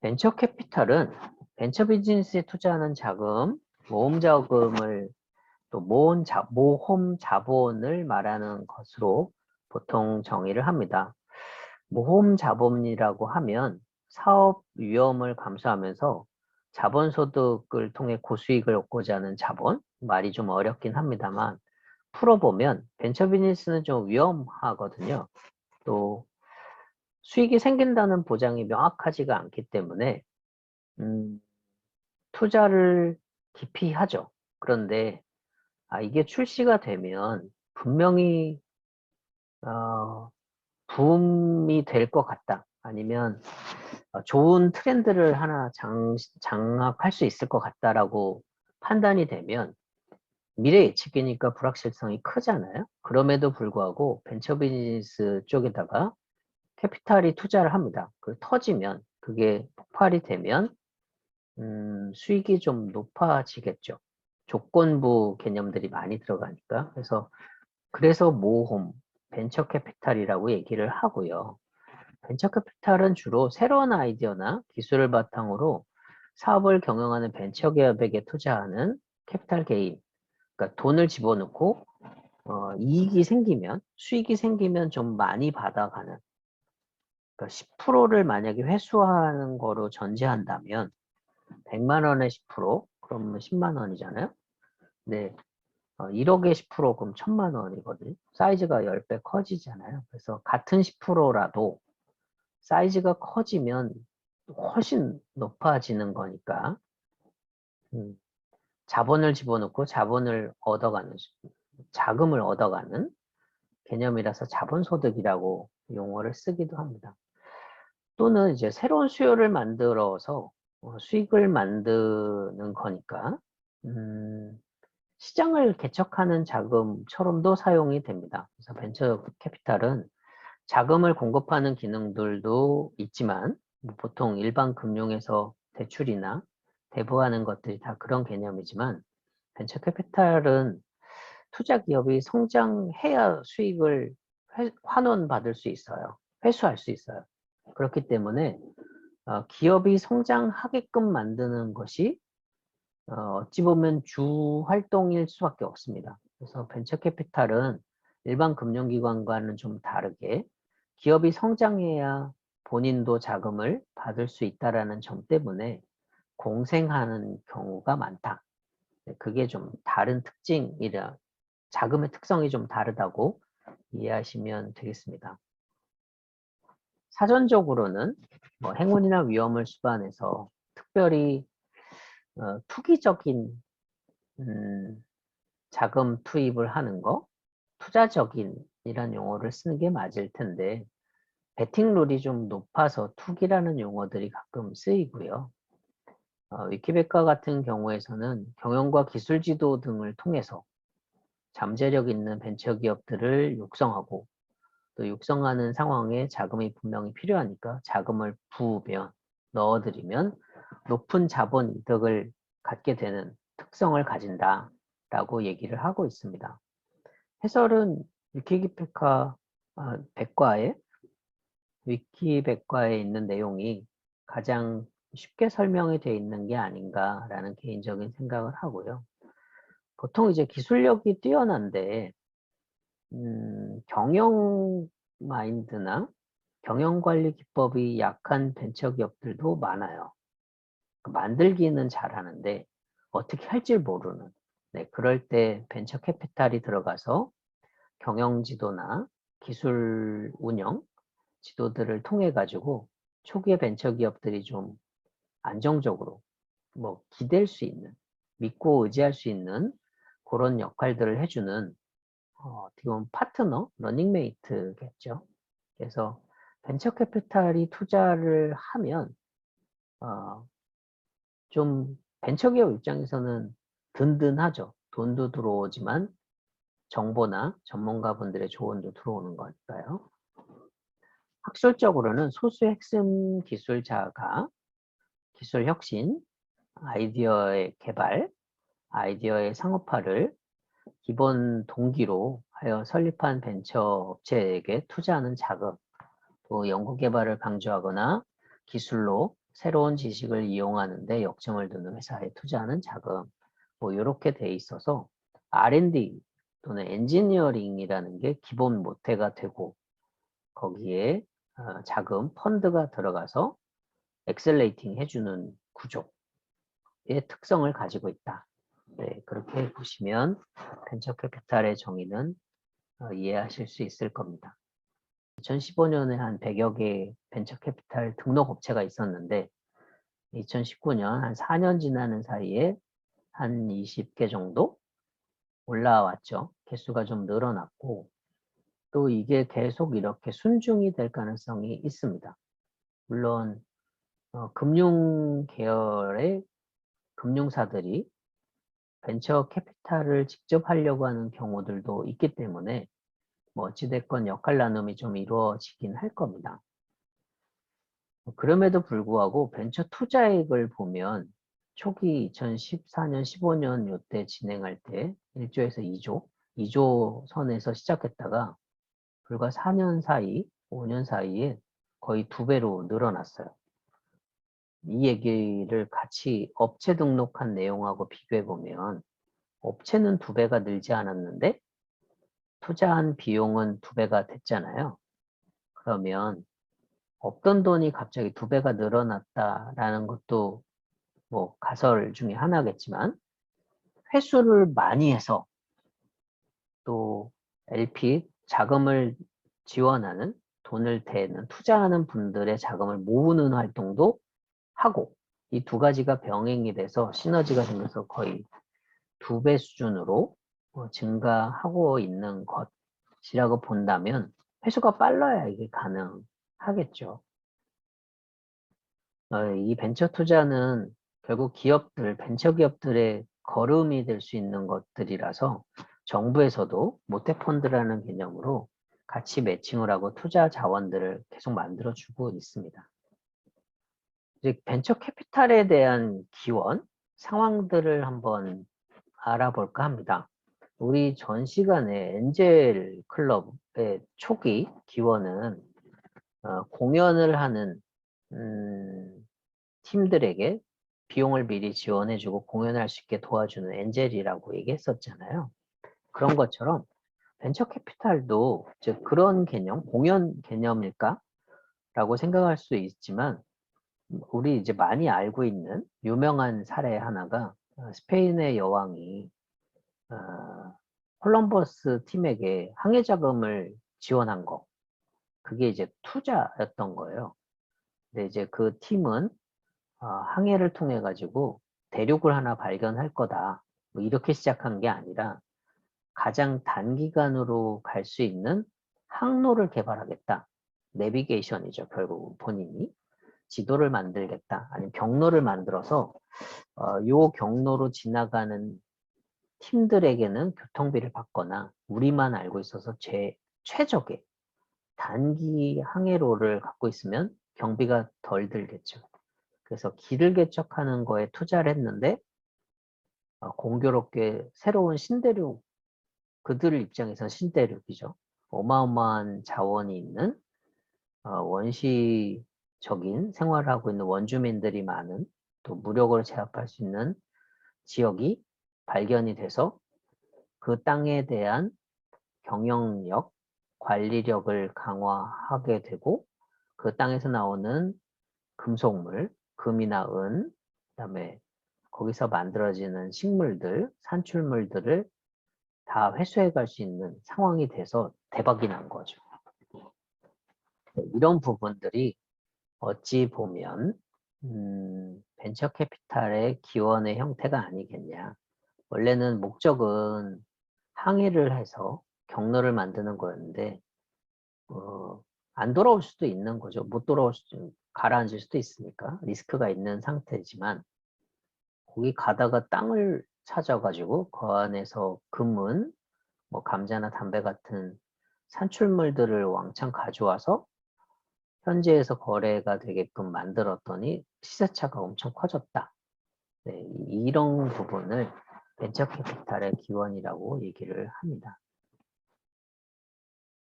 벤처 캐피탈은 벤처 비즈니스에 투자하는 자금, 모험 자금을 또 모험, 자, 모험 자본을 말하는 것으로 보통 정의를 합니다. 모험 자본이라고 하면 사업 위험을 감수하면서 자본 소득을 통해 고수익을 얻고자 하는 자본, 말이 좀 어렵긴 합니다만 풀어보면 벤처 비즈니스는 좀 위험하거든요. 또 수익이 생긴다는 보장이 명확하지가 않기 때문에 음, 투자를 깊이 하죠. 그런데 아, 이게 출시가 되면 분명히 어, 붐이 될 것 같다. 아니면 어, 좋은 트렌드를 하나 장, 장악할 수 있을 것 같다라고 판단이 되면 미래 예측이니까 불확실성이 크잖아요. 그럼에도 불구하고 벤처 비즈니스 쪽에다가 캐피탈이 투자를 합니다. 그 터지면 그게 폭발이 되면 음, 수익이 좀 높아지겠죠. 조건부 개념들이 많이 들어가니까 그래서 그래서 모험 벤처 캐피탈이라고 얘기를 하고요. 벤처 캐피탈은 주로 새로운 아이디어나 기술을 바탕으로 사업을 경영하는 벤처 기업에게 투자하는 캐피탈 개인, 그러니까 돈을 집어넣고 어, 이익이 생기면 수익이 생기면 좀 많이 받아가는 그러니까 10%를 만약에 회수하는 거로 전제한다면 100만 원에 10% 그러면 10만 원이잖아요. 네. 어, 1억에 10% 그럼 1000만 원이거든요. 사이즈가 10배 커지잖아요. 그래서 같은 10%라도 사이즈가 커지면 훨씬 높아지는 거니까 음, 자본을 집어넣고 자본을 얻어가는 자금을 얻어가는 개념이라서 자본소득이라고 용어를 쓰기도 합니다. 또는 이제 새로운 수요를 만들어서 어, 수익을 만드는 거니까 음, 시장을 개척하는 자금처럼도 사용이 됩니다. 그래서 벤처 캐피탈은 자금을 공급하는 기능들도 있지만 뭐 보통 일반 금융에서 대출이나 대부하는 것들이 다 그런 개념이지만 벤처 캐피탈은 투자 기업이 성장해야 수익을 회, 환원 받을 수 있어요. 회수할 수 있어요. 그렇기 때문에 어, 기업이 성장하게끔 만드는 것이 어, 어찌 보면 주 활동일 수밖에 없습니다. 그래서 벤처 캐피탈은 일반 금융기관과는 좀 다르게 기업이 성장해야 본인도 자금을 받을 수 있다라는 점 때문에 공생하는 경우가 많다. 네, 그게 좀 다른 특징이라 자금의 특성이 좀 다르다고 이해하시면 되겠습니다. 사전적으로는 뭐 행운이나 위험을 수반해서 특별히 어, 투기적인 음, 자금 투입을 하는 거, 투자적인 이런 용어를 쓰는 게 맞을 텐데 베팅 룰이 좀 높아서 투기라는 용어들이 가끔 쓰이고요. 어, 위키백과 같은 경우에서는 경영과 기술 지도 등을 통해서 잠재력 있는 벤처기업들을 육성하고 또 육성하는 상황에 자금이 분명히 필요하니까 자금을 부으면 넣어드리면 높은 자본 이득을 갖게 되는 특성을 가진다 라고 얘기를 하고 있습니다. 해설은 위키백과 아, 백과에 위키백과에 있는 내용이 가장 쉽게 설명이 되어 있는 게 아닌가라는 개인적인 생각을 하고요. 보통 이제 기술력이 뛰어난데 음, 경영 마인드나 경영 관리 기법이 약한 벤처 기업들도 많아요. 그 만들기는 잘하는데 어떻게 할지 모르는 네, 그럴 때 벤처 캐피탈이 들어가서 경영 지도나 기술 운영 지도들을 통해 가지고 초기의 벤처 기업들이 좀 안정적으로 뭐 기댈 수 있는 믿고 의지할 수 있는 그런 역할들을 해주는 어, 어떻게 보면 파트너, 러닝메이트겠죠. 그래서 벤처 캐피탈이 투자를 하면 어, 좀 벤처기업 입장에서는 든든하죠. 돈도 들어오지만 정보나 전문가분들의 조언도 들어오는 거니까요. 학술적으로는 소수의 핵심 기술자가 기술 혁신, 아이디어의 개발, 아이디어의 상업화를 기본 동기로 하여 설립한 벤처 업체에게 투자하는 자금, 또 연구개발을 강조하거나 기술로 새로운 지식을 이용하는 데 역점을 두는 회사에 투자하는 자금 뭐 이렇게 돼 있어서 R&D 또는 엔지니어링이라는 게 기본 모태가 되고 거기에 어, 자금 펀드가 들어가서 엑셀레이팅 해주는 구조의 특성을 가지고 있다. 네, 그렇게 보시면 벤처 캐피탈의 정의는 어, 이해하실 수 있을 겁니다. 2015년에 한 100여 개 벤처 캐피탈 등록 업체가 있었는데 2019년 한 4년 지나는 사이에 한 20개 정도 올라왔죠. 개수가 좀 늘어났고 또 이게 계속 이렇게 순중이 될 가능성이 있습니다. 물론 어, 금융 계열의 금융사들이 벤처 캐피탈을 직접 하려고 하는 경우들도 있기 때문에 뭐 어찌됐건 역할 나눔이 좀 이루어지긴 할 겁니다. 그럼에도 불구하고 벤처 투자액을 보면 초기 2014년, 15년 요때 진행할 때 1조에서 2조, 2조 선에서 시작했다가 불과 4년 사이, 5년 사이에 거의 두 배로 늘어났어요. 이 얘기를 같이 업체 등록한 내용하고 비교해 보면 업체는 두 배가 늘지 않았는데 투자한 비용은 두 배가 됐잖아요. 그러면 없던 돈이 갑자기 두 배가 늘어났다라는 것도 뭐 가설 중에 하나겠지만 회수를 많이 해서 또 LP 자금을 지원하는 돈을 대는 투자하는 분들의 자금을 모으는 활동도 하고 이 두 가지가 병행이 돼서 시너지가 생겨서 거의 두 배 수준으로 어, 증가하고 있는 것이라고 본다면 회수가 빨라야 이게 가능하겠죠. 어, 이 벤처 투자는 결국 기업들, 벤처 기업들의 걸음이 될 수 있는 것들이라서 정부에서도 모태펀드라는 개념으로 같이 매칭을 하고 투자 자원들을 계속 만들어주고 있습니다. 이제 벤처 캐피탈에 대한 기원 상황들을 한번 알아볼까 합니다. 우리 전 시간에 엔젤 클럽의 초기 기원은 어, 공연을 하는 음, 팀들에게 비용을 미리 지원해주고 공연할 수 있게 도와주는 엔젤이라고 얘기했었잖아요. 그런 것처럼 벤처 캐피탈도 즉 그런 개념, 공연 개념일까? 라고 생각할 수 있지만 우리 이제 많이 알고 있는 유명한 사례 하나가 어, 스페인의 여왕이 어, 콜럼버스 팀에게 항해 자금을 지원한 거 그게 이제 투자였던 거예요. 근데 이제 그 팀은 어, 항해를 통해 가지고 대륙을 하나 발견할 거다. 뭐 이렇게 시작한 게 아니라 가장 단기간으로 갈 수 있는 항로를 개발하겠다. 내비게이션이죠. 결국 본인이. 지도를 만들겠다. 아니면 경로를 만들어서 어, 요 경로로 지나가는 팀들에게는 교통비를 받거나 우리만 알고 있어서 제 최적의 단기 항해로를 갖고 있으면 경비가 덜 들겠죠. 그래서 길을 개척하는 거에 투자를 했는데 어, 공교롭게 새로운 신대륙 그들 입장에서 신대륙이죠. 어마어마한 자원이 있는 어, 원시 적인 생활을 하고 있는 원주민들이 많은 또 무력으로 제압할 수 있는 지역이 발견이 돼서 그 땅에 대한 경영력, 관리력을 강화하게 되고 그 땅에서 나오는 금속물, 금이나 은, 그다음에 거기서 만들어지는 식물들, 산출물들을 다 회수해 갈 수 있는 상황이 돼서 대박이 난 거죠. 이런 부분들이 어찌 보면 음, 벤처 캐피탈의 기원의 형태가 아니겠냐. 원래는 목적은 항해를 해서 경로를 만드는 거였는데 어, 안 돌아올 수도 있는 거죠. 못 돌아올 수도 가라앉을 수도 있으니까 리스크가 있는 상태지만 거기 가다가 땅을 찾아가지고 그 안에서 금은 뭐 감자나 담배 같은 산출물들을 왕창 가져와서 현지에서 거래가 되게끔 만들었더니 시세차가 엄청 커졌다. 네, 이런 부분을 벤처 캐피탈의 기원이라고 얘기를 합니다.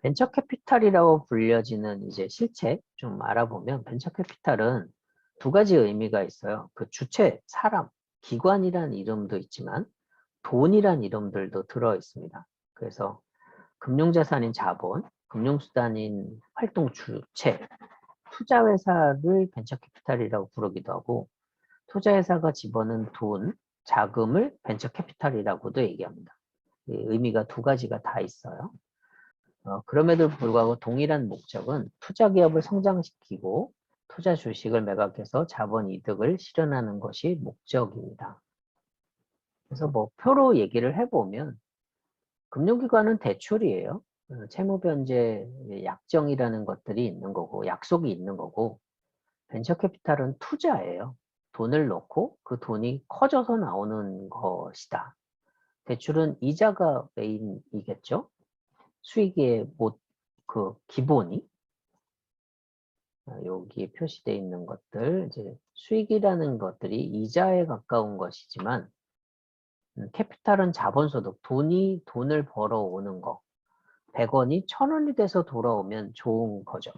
벤처 캐피탈이라고 불려지는 이제 실체 좀 알아보면 벤처 캐피탈은 두 가지 의미가 있어요. 그 주체, 사람, 기관이란 이름도 있지만 돈이란 이름들도 들어 있습니다. 그래서 금융자산인 자본, 금융수단인 활동 주체, 투자회사를 벤처캐피탈이라고 부르기도 하고 투자회사가 집어넣은 돈, 자금을 벤처캐피탈이라고도 얘기합니다. 이 의미가 두 가지가 다 있어요. 어, 그럼에도 불구하고 동일한 목적은 투자 기업을 성장시키고 투자 주식을 매각해서 자본 이득을 실현하는 것이 목적입니다. 그래서 뭐 표로 얘기를 해보면 금융기관은 대출이에요. 어, 채무 변제 약정이라는 것들이 있는 거고 약속이 있는 거고 벤처캐피탈은 투자예요. 돈을 넣고 그 돈이 커져서 나오는 것이다. 대출은 이자가 메인이겠죠. 수익의 못그 기본이 아, 여기에 표시되어 있는 것들 이제 수익이라는 것들이 이자에 가까운 것이지만 음, 캐피탈은 자본소득 돈이 돈을 벌어오는 거 100원이 1000원이 돼서 돌아오면 좋은 거죠.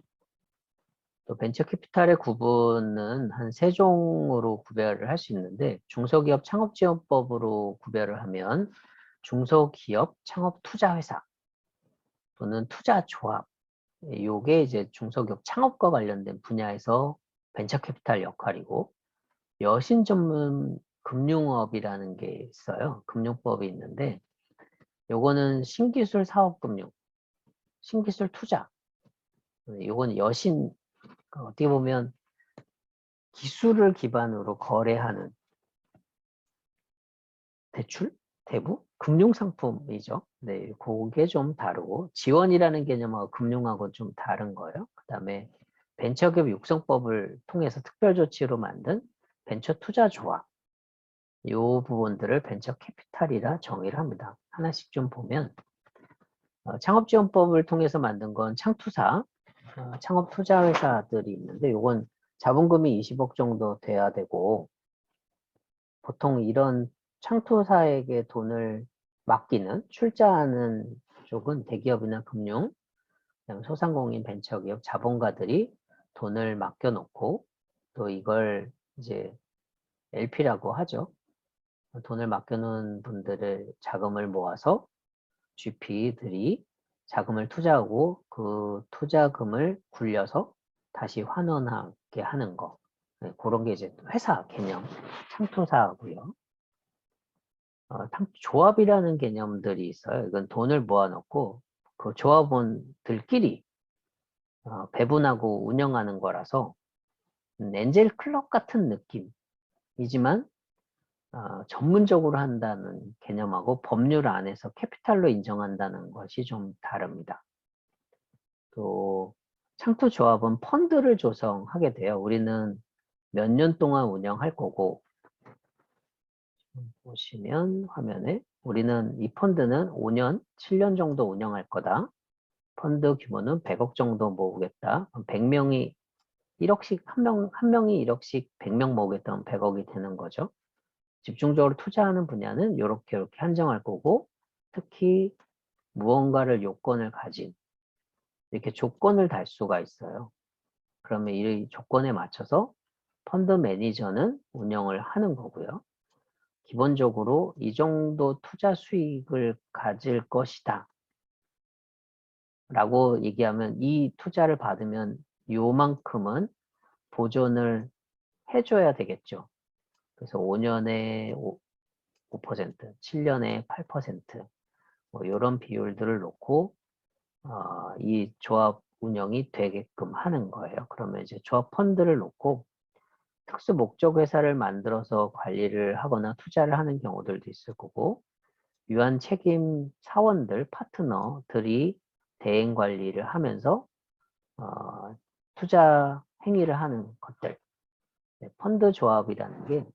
또 벤처 캐피탈의 구분은 한 세 종으로 구별을 할 수 있는데 중소기업 창업지원법으로 구별을 하면 중소기업 창업투자회사 또는 투자조합 요게 이제 중소기업 창업과 관련된 분야에서 벤처 캐피탈 역할이고 여신 전문 금융업이라는 게 있어요. 금융법이 있는데 요거는 신기술 사업금융, 신기술 투자. 요거는 여신 그 어떻게 보면 기술을 기반으로 거래하는 대출, 대부, 금융상품이죠. 네, 그게 좀 다르고 지원이라는 개념하고 금융하고 좀 다른 거예요. 그 다음에 벤처기업 육성법을 통해서 특별조치로 만든 벤처 투자 조합 이 부분들을 벤처 캐피탈이라 정의를 합니다. 하나씩 좀 보면 어, 창업지원법을 통해서 만든 건 창투사, 어, 창업투자회사들이 있는데 이건 자본금이 20억 정도 돼야 되고 보통 이런 창투사에게 돈을 맡기는 출자하는 쪽은 대기업이나 금융, 소상공인 벤처기업 자본가들이 돈을 맡겨놓고 또 이걸 이제 LP라고 하죠. 돈을 맡겨놓은 분들의 자금을 모아서 GP들이 자금을 투자하고 그 투자금을 굴려서 다시 환원하게 하는 거. 네, 그런 게 이제 회사 개념, 창투사고요. 어, 조합이라는 개념들이 있어요. 이건 돈을 모아놓고 그 조합원들끼리 어, 배분하고 운영하는 거라서 음, 엔젤 클럽 같은 느낌이지만 어, 전문적으로 한다는 개념하고 법률 안에서 캐피탈로 인정한다는 것이 좀 다릅니다. 또 창투조합은 펀드를 조성하게 돼요. 우리는 몇 년 동안 운영할 거고 보시면 화면에 우리는 이 펀드는 5년, 7년 정도 운영할 거다. 펀드 규모는 100억 정도 모으겠다. 100명이 1억씩 한 명, 한 명이 1억씩 100명 모으겠다면 100억이 되는 거죠. 집중적으로 투자하는 분야는 이렇게 이렇게 한정할 거고 특히 무언가를 요건을 가진 이렇게 조건을 달 수가 있어요. 그러면 이 조건에 맞춰서 펀드 매니저는 운영을 하는 거고요. 기본적으로 이 정도 투자 수익을 가질 것이다. 라고 얘기하면 이 투자를 받으면 요만큼은 보존을 해줘야 되겠죠. 그래서 5년에 5, 5% 7년에 8%뭐 이런 비율들을 놓고 어, 이 조합 운영이 되게끔 하는 거예요. 그러면 이제 조합 펀드를 놓고 특수 목적 회사를 만들어서 관리를 하거나 투자를 하는 경우들도 있을 거고 유한 책임 사원들 파트너들이 대행 관리를 하면서 어, 투자 행위를 하는 것들 네, 펀드 조합이라는 게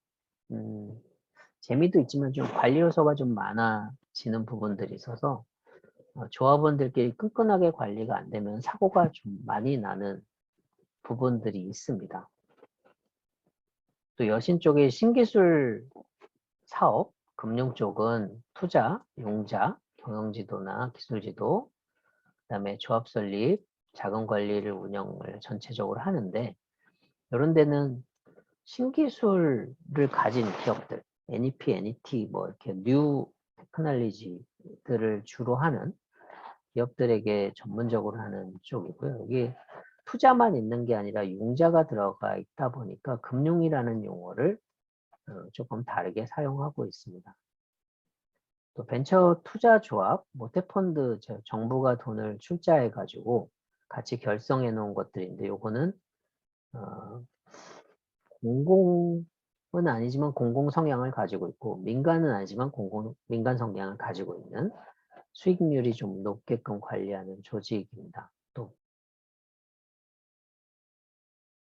음, 재미도 있지만 좀 관리 요소가 좀 많아지는 부분들이 있어서 어, 조합원들끼리 끈끈하게 관리가 안 되면 사고가 좀 많이 나는 부분들이 있습니다. 또 여신 쪽의 신기술 사업, 금융 쪽은 투자, 용자, 경영지도나 기술지도, 그 다음에 조합 설립, 자금 관리를 운영을 전체적으로 하는데 이런 데는 신기술을 가진 기업들, NEP, NET, 뭐 이렇게 뉴 테크놀로지들을 주로 하는 기업들에게 전문적으로 하는 쪽이고요. 이게 투자만 있는 게 아니라 융자가 들어가 있다 보니까 금융이라는 용어를 어, 조금 다르게 사용하고 있습니다. 또 벤처 투자 조합, 모태펀드 저 정부가 돈을 출자해 가지고 같이 결성해 놓은 것들인데 요거는 어, 공공은 아니지만 공공 성향을 가지고 있고 민간은 아니지만 공공 민간 성향을 가지고 있는 수익률이 좀 높게끔 관리하는 조직입니다.